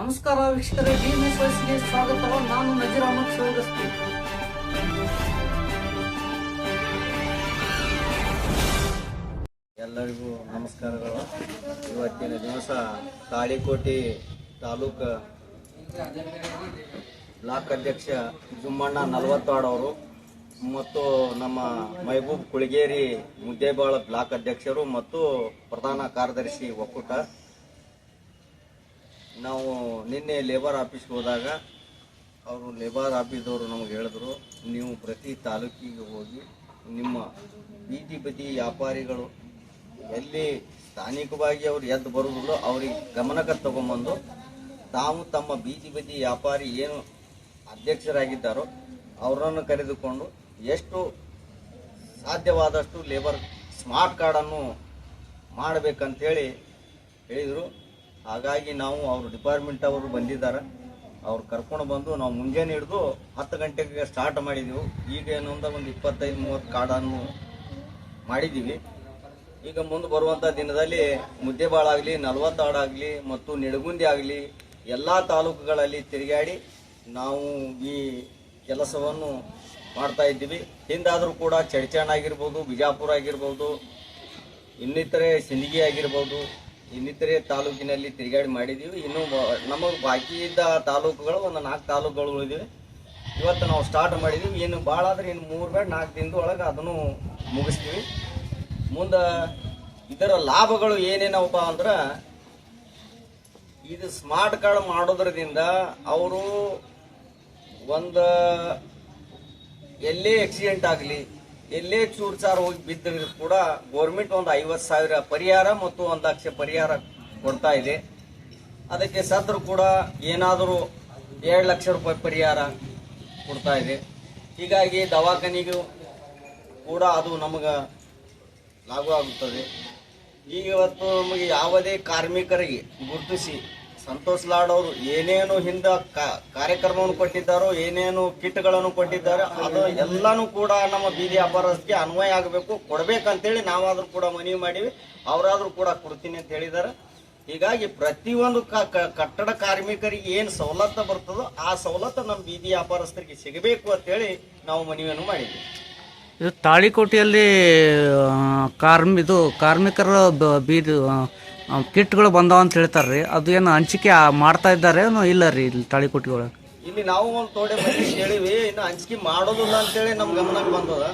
ನಮಸ್ಕಾರ ವೀಕ್ಷಕರೇ ವಯಸ್ಸಿಗೆ ಸ್ವಾಗತ ನಾನು ನಜೀರ್ ಅಹಮದ್ ಎಲ್ಲರಿಗೂ ನಮಸ್ಕಾರಗಳು. ಇವತ್ತಿನ ದಿವಸ ತಾಳಿಕೋಟೆ ತಾಲೂಕು ಬ್ಲಾಕ್ ಅಧ್ಯಕ್ಷ ಜುಮ್ಮಣ್ಣ ನಲವತ್ತಾಡವರು ಮತ್ತು ನಮ್ಮ ಮೈಬೂಬ್ ಕುಳಗೇರಿ ಮುದ್ದೇಬಾಳ ಬ್ಲಾಕ್ ಅಧ್ಯಕ್ಷರು ಮತ್ತು ಪ್ರಧಾನ ಕಾರ್ಯದರ್ಶಿ ಒಕ್ಕೂಟ. ನಾವು ನಿನ್ನೆ ಲೇಬರ್ ಆಫೀಸ್ಗೆ ಹೋದಾಗ ಅವರು ಲೇಬರ್ ಆಫೀಸ್ದವರು ನಮಗೆ ಹೇಳಿದ್ರು, ನೀವು ಪ್ರತಿ ತಾಲೂಕಿಗೆ ಹೋಗಿ ನಿಮ್ಮ ಬೀದಿ ಬದಿ ವ್ಯಾಪಾರಿಗಳು ಎಲ್ಲಿ ಸ್ಥಾನಿಕವಾಗಿ ಅವ್ರು ಎದ್ದು ಬರುವುದಿಲ್ಲ ಅವ್ರಿಗೆ ಗಮನಕ್ಕೆ ತಗೊಂಬಂದು ತಾವು ತಮ್ಮ ಬೀದಿ ಬದಿ ವ್ಯಾಪಾರಿ ಏನು ಅಧ್ಯಕ್ಷರಾಗಿದ್ದಾರೋ ಅವರನ್ನು ಕರೆದುಕೊಂಡು ಎಷ್ಟು ಸಾಧ್ಯವಾದಷ್ಟು ಲೇಬರ್ ಸ್ಮಾರ್ಟ್ ಕಾರ್ಡನ್ನು ಮಾಡಬೇಕಂತೇಳಿ ಹೇಳಿದರು. ಹಾಗಾಗಿ ನಾವು ಅವ್ರ ಡಿಪಾರ್ಟ್ಮೆಂಟ್ ಅವರು ಬಂದಿದ್ದಾರೆ. ಅವ್ರು ಕರ್ಕೊಂಡು ಬಂದು ನಾವು ಮುಂಜಾನೆ ಹಿಡಿದು ಹತ್ತು ಗಂಟೆಗೆ ಸ್ಟಾರ್ಟ್ ಮಾಡಿದೆವು. ಈಗ ಏನು ಅಂದ ಒಂದು ಇಪ್ಪತ್ತೈದು, ಮೂವತ್ತು ಕಾಡನ್ನು ಮಾಡಿದ್ದೀವಿ ಈಗ ಮುಂದೆ ಬರುವಂಥ ದಿನದಲ್ಲಿ ಮುದ್ದೆಬಾಳಾಗಲಿ ನಲವತ್ತಾಡಾಗಲಿ ಮತ್ತು ನಿಡಗುಂದಿ ಆಗಲಿ ಎಲ್ಲ ತಾಲೂಕುಗಳಲ್ಲಿ ತಿರುಗಾಡಿ ನಾವು ಈ ಕೆಲಸವನ್ನು ಮಾಡ್ತಾ ಇದ್ದೀವಿ. ಹಿಂದಾದರೂ ಕೂಡ ಚಡ್ಚಣ್ ಆಗಿರ್ಬೋದು, ಬಿಜಾಪುರ ಆಗಿರ್ಬೋದು, ಇನ್ನಿತರೆ ಸಿಂದಗಿ ಆಗಿರ್ಬೋದು ಇನ್ನಿತರೆ ತಾಲೂಕಿನಲ್ಲಿ ತಿರುಗಾಡಿ ಮಾಡಿದ್ದೀವಿ ಇನ್ನು ನಮ್ಮ ಬಾಕಿ ಇದ್ದ ತಾಲೂಕುಗಳು ಒಂದು ನಾಲ್ಕು ತಾಲೂಕುಗಳು ಉಳಿದಿವೆ. ಇವತ್ತು ನಾವು ಸ್ಟಾರ್ಟ್ ಮಾಡಿದ್ದೀವಿ ಇನ್ನು ಭಾಳ ಆದ್ರೆ ಇನ್ನು ಮೂರು ಬೇಡ, ನಾಲ್ಕು ದಿನದ ಒಳಗೆ ಅದನ್ನು ಮುಗಿಸ್ತೀವಿ. ಮುಂದೆ ಇದರ ಲಾಭಗಳು ಏನೇನವಪ್ಪ ಅಂದ್ರೆ, ಇದು ಸ್ಮಾರ್ಟ್ ಕಾರ್ಡ್ ಮಾಡೋದ್ರದಿಂದ ಅವರು ಒಂದು ಎಲ್ಲೇ ಆಕ್ಸಿಡೆಂಟ್ ಆಗಲಿ ಎಲ್ಲೇ ಚೂಡ್ಚಾರ್ ಹೋಗಿ ಬಿದ್ದಿದ್ರು ಕೂಡ ಗೌರ್ಮೆಂಟ್ ಒಂದು ಐವತ್ತು ಸಾವಿರ ಪರಿಹಾರ ಮತ್ತು ಒಂದು ಲಕ್ಷ ಪರಿಹಾರ ಕೊಡ್ತಾ ಇದೆ. ಅದಕ್ಕೆ ಸದ್ರು ಕೂಡ ಏನಾದರೂ ಎರಡು ಲಕ್ಷ ರೂಪಾಯಿ ಪರಿಹಾರ ಕೊಡ್ತಾ ಇದೆ. ಹೀಗಾಗಿ ದವಾಖಾನಿಗೂ ಕೂಡ ಅದು ನಮಗೆ ಲಾಗು ಆಗುತ್ತದೆ ಈಗ ಇವತ್ತು ನಮಗೆ ಯಾವುದೇ ಕಾರ್ಮಿಕರಿಗೆ ಗುರುತಿಸಿ ಸಂತೋಷ್ ಲಾಡ್ ಏನೇನು ಹಿಂದೆ ಕಾರ್ಯಕ್ರಮವನ್ನು ಕೊಟ್ಟಿದ್ದಾರೋ ಏನೇನು ಕಿಟ್ಗಳನ್ನು ಕೊಟ್ಟಿದ್ದಾರೆ ಅದು ಎಲ್ಲನೂ ಕೂಡ ನಮ್ಮ ಬೀದಿ ವ್ಯಾಪಾರಸ್ಥಿಗೆ ಅನ್ವಯ ಆಗಬೇಕು. ಕೊಡ್ಬೇಕಂತೇಳಿ ನಾವಾದ್ರೂ ಕೂಡ ಮನವಿ ಮಾಡಿವಿ. ಅವರಾದ್ರೂ ಕೂಡ ಕೊಡ್ತೀನಿ ಅಂತ ಹೇಳಿದ್ದಾರೆ. ಹೀಗಾಗಿ ಪ್ರತಿಯೊಂದು ಕಟ್ಟಡ ಕಾರ್ಮಿಕರಿಗೆ ಏನು ಸವಲತ್ತು ಬರ್ತದೋ ಆ ಸವಲತ್ತು ನಮ್ಮ ಬೀದಿ ವ್ಯಾಪಾರಸ್ಥರಿಗೆ ಸಿಗಬೇಕು ಅಂತೇಳಿ ನಾವು ಮನವಿಯನ್ನು ಮಾಡಿದ್ವಿ. ಇದು ತಾಳಿಕೋಟೆಯಲ್ಲಿ ಆ, ಕಾರ್ಮಿ ಇದು ಕಾರ್ಮಿಕರ ಬೀದಿ ಕಿಟ್ಗಳು ಬಂದಾವ ಅಂತ ಹೇಳ್ತಾರೆ ರೀ ಅದು ಏನು ಹಂಚಿಕೆ ಮಾಡ್ತಾ ಇದ್ದಾರೆ ಇಲ್ಲ ರೀ ಇಲ್ಲಿ ತಾಳಿಕೋಟೆ ಒಳಗೆ ಇಲ್ಲಿ ನಾವು ಒಂದು ತೋಡೆ ಮಂದಿ ಕೇಳಿವಿ ಇನ್ನು ಹಂಚಿಕೆ ಮಾಡೋದಿಲ್ಲ ಅಂತೇಳಿ ನಮ್ಮ ಗಮನಕ್ಕೆ ಬಂದದ.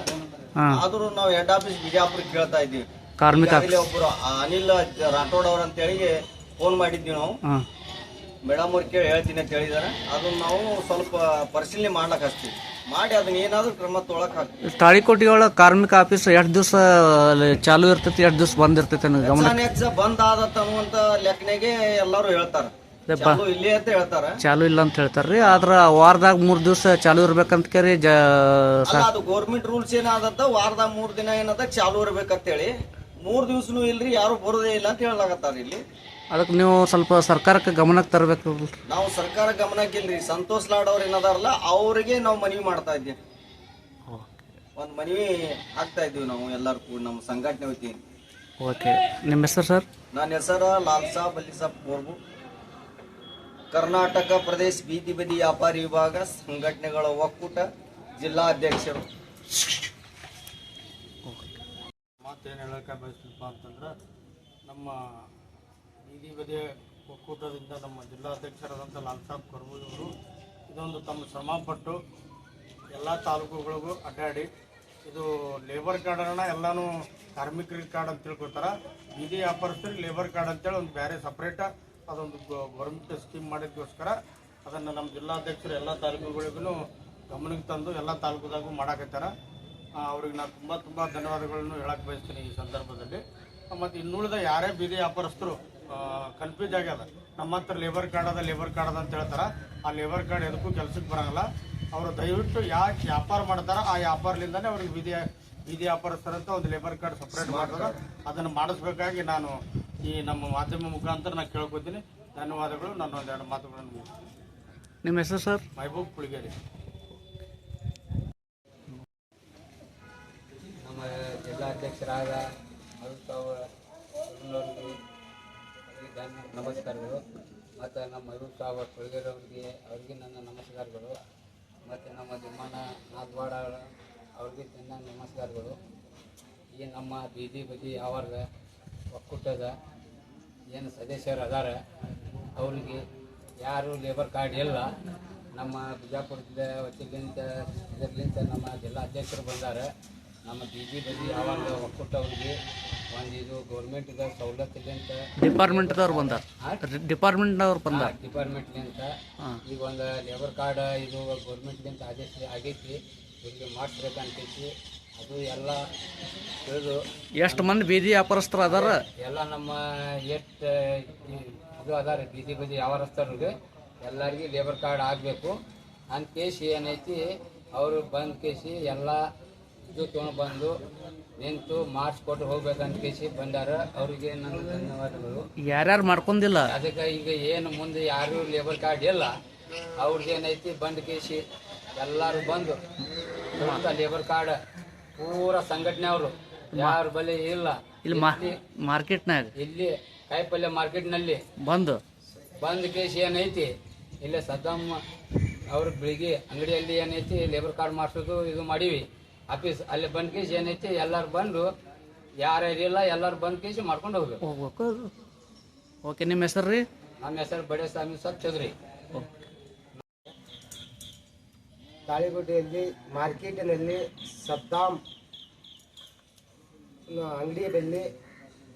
ಹಾಂ. ಆದ್ರೂ ನಾವು ಹೆಡ್ ಆಫೀಸ್ ಬಿಜಾಪುರ ಕೇಳ್ತಾ ಇದ್ದೀವಿ. ಕಾರ್ಮಿಕ ಈಗಾಗಲೇ ಒಬ್ರು ಆ ಅನಿಲ್ ರಾಠೋಡ್ ಅವ್ರ ಅಂತೇಳಿ ಫೋನ್ ಮಾಡಿದ್ವಿ ನಾವು. ಹಾಂ. ಮೇಡಮ್ ಅವ್ರು ಕೇಳಿ ಹೇಳ್ತೀನಿ ಅಂತ ಹೇಳಿದಾರೆ. ಅದನ್ನ ನಾವು ಸ್ವಲ್ಪ ಪರಿಶೀಲನೆ ಮಾಡಕ್ ಹಚ್ತೀವಿ. ಮಾಡಿ ಅದನ್ನ ಏನಾದ್ರೂ ಕ್ರಮ ತೊಳಕ್ ಹಾಕ್ತೀವಿ. ಒಳಗ ಒಳಗೆ ಕಾರ್ಮಿಕ ಆಫೀಸ್ ಎಷ್ಟು ದಿವಸ ಚಾಲು ಇರ್ತೈತಿ ಎಷ್ಟು ದಿವಸ ಬಂದ್ ಇರ್ತೈತಿ ಅನ್ನೋ ಗಮನ? ಬಂದ್ ಆದತ್ ಅನ್ನುವಂತ ಲೆಕ್ಕನೆಗೆ ಎಲ್ಲರೂ ಹೇಳ್ತಾರ. ಚಾಲು ಇಲ್ಲೇ ಅಂತ ಹೇಳ್ತಾರ. ಚಾಲು ಇಲ್ಲ ಅಂತ ಹೇಳ್ತಾರ್ರಿ ಆದ್ರ ವಾರದಾಗ ಮೂರ್ ದಿವಸ ಚಾಲು ಇರ್ಬೇಕಂತ ಕೇರಿ ಜ ಅಲ್ಲ ಅದು ಗೌರ್ಮೆಂಟ್ ರೂಲ್ಸ್ ಏನಾದತ್ತ ವಾರದಾಗ ಮೂರ್ ದಿನ ಏನದ ಚಾಲು ಇರ್ಬೇಕಂತೇಳಿ. ಮೂರ್ ದಿವ್ಸನು ಇಲ್ರಿ ಯಾರು ಬರೋದೇ ಇಲ್ಲ ಅಂತ ಹೇಳಲಾಗತ್ತಾರ ಇಲ್ಲಿ. ಅದಕ್ಕೆ ನೀವು ಸ್ವಲ್ಪ ಸರ್ಕಾರಕ್ಕೆ ಗಮನಕ್ಕೆ ತರಬೇಕು. ನಾವು ಸರ್ಕಾರ ಗಮನಕ್ಕಿಲ್ರಿ. ಸಂತೋಷ್ ಲಾಡ್ ಅವ್ರು ಏನದಾರಲ್ಲ ಅವರಿಗೆ ನಾವು ಮನವಿ ಮಾಡ್ತಾ ಇದ್ದೀವಿ. ಒಂದು ಮನವಿ ಆಗ್ತಾ ಇದ್ದೀವಿ ನಾವು ಎಲ್ಲರೂ ಕೂಡ ನಮ್ಮ ಸಂಘಟನೆ ವತಿಯಿಂದ. ಓಕೆ. ನಿಮ್ಮ ಹೆಸರು ಸರ್? ನನ್ನ ಹೆಸರು ಲಾಲ್ ಸಾಬ್ ಅಲಿ ಸಾಬ್ ಕೋರ್ಬು ಕರ್ನಾಟಕ ಪ್ರದೇಶ ಬೀದಿ ಬದಿ ವ್ಯಾಪಾರಿ ವಿಭಾಗ ಸಂಘಟನೆಗಳ ಒಕ್ಕೂಟ ಜಿಲ್ಲಾ ಅಧ್ಯಕ್ಷರು. ಮಾತೇನು ಹೇಳೋಕೆ ಬಯಸ್ತೀನಪ್ಪ ಅಂತಂದ್ರೆ ನಮ್ಮ ಬೀದಿ ಬದಿಯ ಒಕ್ಕೂಟದಿಂದ ನಮ್ಮ ಜಿಲ್ಲಾಧ್ಯಕ್ಷರಾದಂಥ ಲಾಲ್ ಸಾಬ್ ಅವರು ಇದೊಂದು ತಮ್ಮ ಶ್ರಮಪಟ್ಟು ಎಲ್ಲ ತಾಲೂಕುಗಳಿಗೂ ಅಡ್ಡಾಡಿ ಇದು ಲೇಬರ್ ಕಾರ್ಡನ್ನ ಎಲ್ಲನೂ ಕಾರ್ಮಿಕರಿಗೆ ಕಾರ್ಡ್ ಅಂತ ತಿಳ್ಕೊತಾರೆ ಬೀದಿ ವ್ಯಾಪಾರಸ್ಥರಿಗೆ ಲೇಬರ್ ಕಾರ್ಡ್ ಅಂತೇಳಿ ಒಂದು ಬೇರೆ ಸಪ್ರೇಟ ಅದೊಂದು ಗೌರ್ಮೆಂಟ್ ಸ್ಕೀಮ್ ಮಾಡೋದಕ್ಕೋಸ್ಕರ ಅದನ್ನು ನಮ್ಮ ಜಿಲ್ಲಾಧ್ಯಕ್ಷರು ಎಲ್ಲ ತಾಲೂಕುಗಳಿಗೂ ಗಮನಕ್ಕೆ ತಂದು ಎಲ್ಲ ತಾಲೂಕುದಾಗೂ ಮಾಡಾಕತ್ತಾರ. ಅವ್ರಿಗೆ ನಾನು ತುಂಬ ತುಂಬ ಧನ್ಯವಾದಗಳನ್ನು ಹೇಳಕ್ಕೆ ಬಯಸ್ತೀನಿ ಈ ಸಂದರ್ಭದಲ್ಲಿ. ಮತ್ತು ಇನ್ನುಳಿದ ಯಾರೇ ಬೀದಿ ವ್ಯಾಪಾರಸ್ಥರು ಕನ್ಫ್ಯೂಸ್ ಆಗ್ಯದ ನಮ್ಮ ಹತ್ರ ಲೇಬರ್ ಕಾರ್ಡ್ ಅದ ಲೇಬರ್ ಕಾರ್ಡ್ ಅದ ಅಂತ ಹೇಳ್ತಾರೆ. ಆ ಲೇಬರ್ ಕಾರ್ಡ್ ಎದಕ್ಕೂ ಕೆಲ್ಸಕ್ಕೆ ಬರೋಂಗಿಲ್ಲ. ಅವರು ದಯವಿಟ್ಟು ಯಾಕೆ ವ್ಯಾಪಾರ ಮಾಡ್ತಾರ ಆ ವ್ಯಾಪಾರದಿಂದನೇ ಅವ್ರಿಗೆ ವಿಧಿ ಬೀದಿ ವ್ಯಾಪಾರಸ್ಥರಂತ ಒಂದು ಲೇಬರ್ ಕಾರ್ಡ್ ಸಪ್ರೇಟ್ ಮಾಡ್ತದ ಅದನ್ನು ಮಾಡಿಸ್ಬೇಕಾಗಿ ನಾನು ಈ ನಮ್ಮ ಮಾಧ್ಯಮ ಮುಖಾಂತರ ನಾನು ಕೇಳ್ಕೊತೀನಿ. ಧನ್ಯವಾದಗಳು. ನಾನು ಒಂದೆರಡು ಮಾತುಗಳನ್ನು ಮುಗಿಸ್ತೀನಿ. ನಿಮ್ಮ ಹೆಸರು ಸರ್? ಮೈಬೂಬ್ ಕುಳಿಗೇರಿ ನಮ್ಮ ಜಿಲ್ಲಾಧ್ಯಕ್ಷರಾದ ಅವರಿಗೆ ನಮಸ್ಕಾರಗಳು. ಮತ್ತು ನಮ್ಮ ಮೈಬೂಬ್ ಸಾಬ್ ಕೊಳಗೇರಿ ಅವ್ರಿಗೆ ಅವ್ರಿಗೆ ನನ್ನ ನಮಸ್ಕಾರಗಳು. ಮತ್ತು ನಮ್ಮ ಜಮ್ಮನ ನಾಗವಾಡ ಅವ್ರಿಗೆ ನನ್ನ ನಮಸ್ಕಾರಗಳು. ಈ ನಮ್ಮ ಬೀದಿ ಬದಿ ಯಾವಾಗ ಒಕ್ಕೂಟದ ಏನು ಸದಸ್ಯರು ಅದಾರ, ಅವರಿಗೆ ಯಾರು ಲೇಬರ್ ಕಾರ್ಡ್ ಇಲ್ಲ. ನಮ್ಮ ಬಿಜಾಪುರದ ವತಿಲಿಂದ ಇದರ್ಲಿಂದ ನಮ್ಮ ಜಿಲ್ಲಾ ಅಧ್ಯಕ್ಷರು ಬಂದಾರ. ನಮ್ಮ ಬೀದಿ ಬದಿ ಒಂದು ಒಕ್ಕೂಟ ಅವ್ರಿಗೆ ಒಂದು ಇದು ಗೌರ್ಮೆಂಟಿದ ಸವಲತ್ತಿಲಿಂತ ಡಿಪಾರ್ಟ್ಮೆಂಟ್ದವ್ರು ಬಂದಾರ? ಡಿಪಾರ್ಟ್ಮೆಂಟ್ನವ್ರು ಬಂದಾರ? ಡಿಪಾರ್ಟ್ಮೆಂಟ್ಲಿಂತ ಈಗ ಒಂದು ಲೇಬರ್ ಕಾರ್ಡ್ ಇದು ಗೌರ್ಮೆಂಟ್ಲಿಂತ ಆದೇಶ ಆಗೈತಿ. ಇಲ್ಲಿ ಮಾಡಿಸ್ಬೇಕಂತೈತಿ ಅದು ಎಲ್ಲ ತಿಳಿದು ಎಷ್ಟು ಮಂದಿ ಬೀದಿ ವ್ಯಾಪಾರಸ್ಥರು ಅದಾರ? ಎಲ್ಲ ನಮ್ಮ ಎಷ್ಟು ಇದು ಅದಾರ ಬೀದಿ ಬದಿ ವ್ಯಾಪಾರಸ್ಥರಿಗೆ ಎಲ್ಲರಿಗೆ ಲೇಬರ್ ಕಾರ್ಡ್ ಆಗಬೇಕು. ಅಂತ ಕೇಸಿ ಏನೈತಿ ಅವರು ಬಂದ್ ಕೇಸಿ ಎಲ್ಲ ಇದು ತೊಗೊಂಡು ಬಂದು ನಿಂತು ಮಾಡಿಸ್ಕೊಟ್ಟು ಹೋಗ್ಬೇಕಂತ ಕೇಸಿ ಬಂದಾರ. ಅವ್ರಿಗೆ ನನ್ನ ಧನ್ಯವಾದಗಳು. ಯಾರ್ಯಾರು ಮಾಡ್ಕೊಂಡಿಲ್ಲ? ಅದಕ್ಕೆ ಈಗ ಏನು ಮುಂದೆ ಯಾರು ಲೇಬರ್ ಕಾರ್ಡ್ ಇಲ್ಲ. ಅವ್ರದ್ದು ಏನೈತಿ ಬಂದ್ ಕೇಸಿ ಎಲ್ಲರೂ ಬಂದು ಲೇಬರ್ ಕಾರ್ಡ್ ಪೂರ ಸಂಘಟನೆ ಅವರು. ಯಾರ ಬಳಿ ಇಲ್ಲ. ಇಲ್ಲಿ ಮಾರ್ಕೆಟ್ನಾಗ? ಇಲ್ಲಿ ಕಾಯಿಪಲ್ಯ ಮಾರ್ಕೆಟ್ನಲ್ಲಿ. ಬಂದು? ಬಂದ್ ಕೇಸಿ ಏನೈತಿ? ಇಲ್ಲೇ ಸದಮ್ಮ ಅವ್ರ ಬೆಳಿಗ್ಗೆ ಅಂಗಡಿಯಲ್ಲಿ ಏನೈತಿ ಲೇಬರ್ ಕಾರ್ಡ್ ಮಾಡಿಸೋದು ಇದು ಮಾಡೀವಿ. ಆಫೀಸ್ ಅಲ್ಲಿ ಬಂದ್ ಕೇಸ್ ಏನೈತಿ ಎಲ್ಲರೂ ಬಂದು ಯಾರ್ಯಾರಿಲ್ಲ ಎಲ್ಲರೂ ಬಂದ್ ಕೇಸಿ ಮಾಡ್ಕೊಂಡು ಹೋಗ್ಬೇಕು. ಹೋಗ್ಬೇಕು. ಓಕೆ ನಿಮ್ಮ ಹೆಸರು ರೀ? ನಮ್ಮ ಹೆಸರು ಬಡೇ ಸ್ವಾಮಿ ಸಬ್ ಚೌಧರಿ ತಾಳಿಗುಡ್ಡೆಯಲ್ಲಿ ಮಾರ್ಕೆಟಿನಲ್ಲಿ ಸದ್ದಾಮ್ ಅಂಗಡಿಯಲ್ಲಿ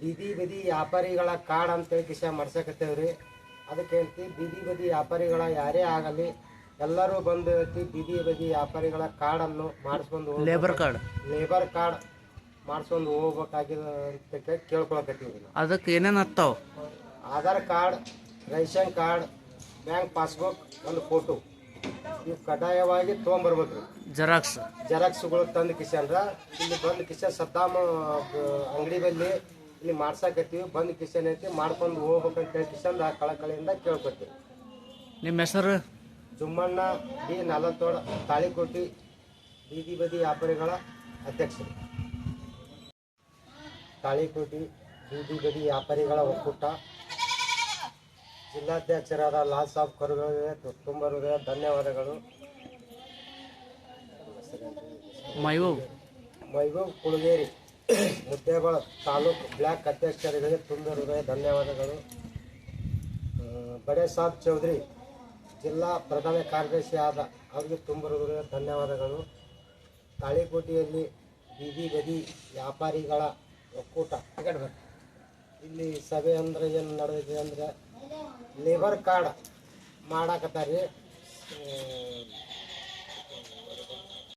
ಬೀದಿ ಬದಿ ವ್ಯಾಪಾರಿಗಳ ಕಾರ್ಡ್ ಅಂತೇಳಿ ಕಿಶ ಮಾಡ್ಸಕತ್ತೇವ್ರಿ. ಅದಕ್ಕೆ ಹೇಳ್ತಿ ಬೀದಿ ಬದಿ ವ್ಯಾಪಾರಿಗಳ ಯಾರೇ ಆಗಲಿ ಎಲ್ಲರೂ ಬಂದು ಬೀದಿ ಬದಿ ವ್ಯಾಪಾರಿಗಳ ಕಾರ್ಡನ್ನು ಮಾಡಿಸ್ಕೊಂಡು ಲೇಬರ್ ಕಾರ್ಡ್ ಲೇಬರ್ ಕಾರ್ಡ್ ಮಾಡಿಸ್ಕೊಂಡು ಹೋಗ್ಬೇಕಾಗಿದೆ ಅಂತ ಕೇಳ್- ಕೇಳ್ಕೊಳಕತ್ತೀವಿ ನಾವು. ಅದಕ್ಕೆ ಏನೇನು ಹತ್ತಾವ? Aadhaar card ration card bank passbook ಒಂದು ಫೋಟೋ ಇವು ಕಡ್ಡಾಯವಾಗಿ ತೊಗೊಂಬರ್ಬೇಕ್ರಿ ಜೆರಾಕ್ಸ್ ಜೆರಾಕ್ಸ್ಗಳು ತಂದು ಕಿಶನ್ರ ಇಲ್ಲಿ ಬಂದು ಕಿಶನ್ ಸದ್ದಾಮ ಅಂಗಡಿ ಬಲ್ಲಿ ಇಲ್ಲಿ ಮಾಡ್ಸಾಕತ್ತೀವಿ ಬಂದು ಕಿಶನ್ ಐತಿ ಮಾಡ್ಕೊಂಡು ಹೋಗ್ಬೇಕಂತ ಹೇಳಿ ಕಿಶನ್ ಕಳಕಳಿಯಿಂದ ಕೇಳ್ಕೊತೀವಿ. ನಿಮ್ಮ ಹೆಸರು? ಜುಮ್ಮಣ್ಣ ಡಿ ನಲತೋಡ ತಾಳಿಕೋಟಿ ಬೀದಿ ಬದಿ ವ್ಯಾಪಾರಿಗಳ ಅಧ್ಯಕ್ಷರು. ತಾಳಿಕೋಟಿ ಬೀದಿ ಬದಿ ವ್ಯಾಪಾರಿಗಳ ಒಕ್ಕೂಟ. ಜಿಲ್ಲಾಧ್ಯಕ್ಷರಾದ ಲಾಲ್ ಸಾಬ್ ಕರುಗಳಿಗೆ ತುಂಬ ಹೃದಯ ಧನ್ಯವಾದಗಳು. ಮೈಬೂಬ್ ಮೈಬೂಬ್ ಕುಳಗೇರಿ ಮುದ್ದೇಗಳ ತಾಲೂಕು ಬ್ಲಾಕ್ ಅಧ್ಯಕ್ಷರಿಗೆ ತುಂಬ ಹೃದಯ ಧನ್ಯವಾದಗಳು. ಬಡೆ ಸಾಬ್ ಚೌಧರಿ ಜಿಲ್ಲಾ ಪ್ರಧಾನ ಕಾರ್ಯದರ್ಶಿ ಆದ ಅವರಿಗೆ ತುಂಬ ಧನ್ಯವಾದಗಳು. ತಾಳಿಕೋಟೆಯಲ್ಲಿ ಬೀದಿ ಬದಿ ವ್ಯಾಪಾರಿಗಳ ಒಕ್ಕೂಟ ಇಲ್ಲಿ ಸಭೆ ಅಂದ್ರೆ ಏನು ನಡೆದಿದೆ ಅಂದರೆ, ಲೇಬರ್ ಕಾರ್ಡ್ ಮಾಡಾಕತ್ತಾರ.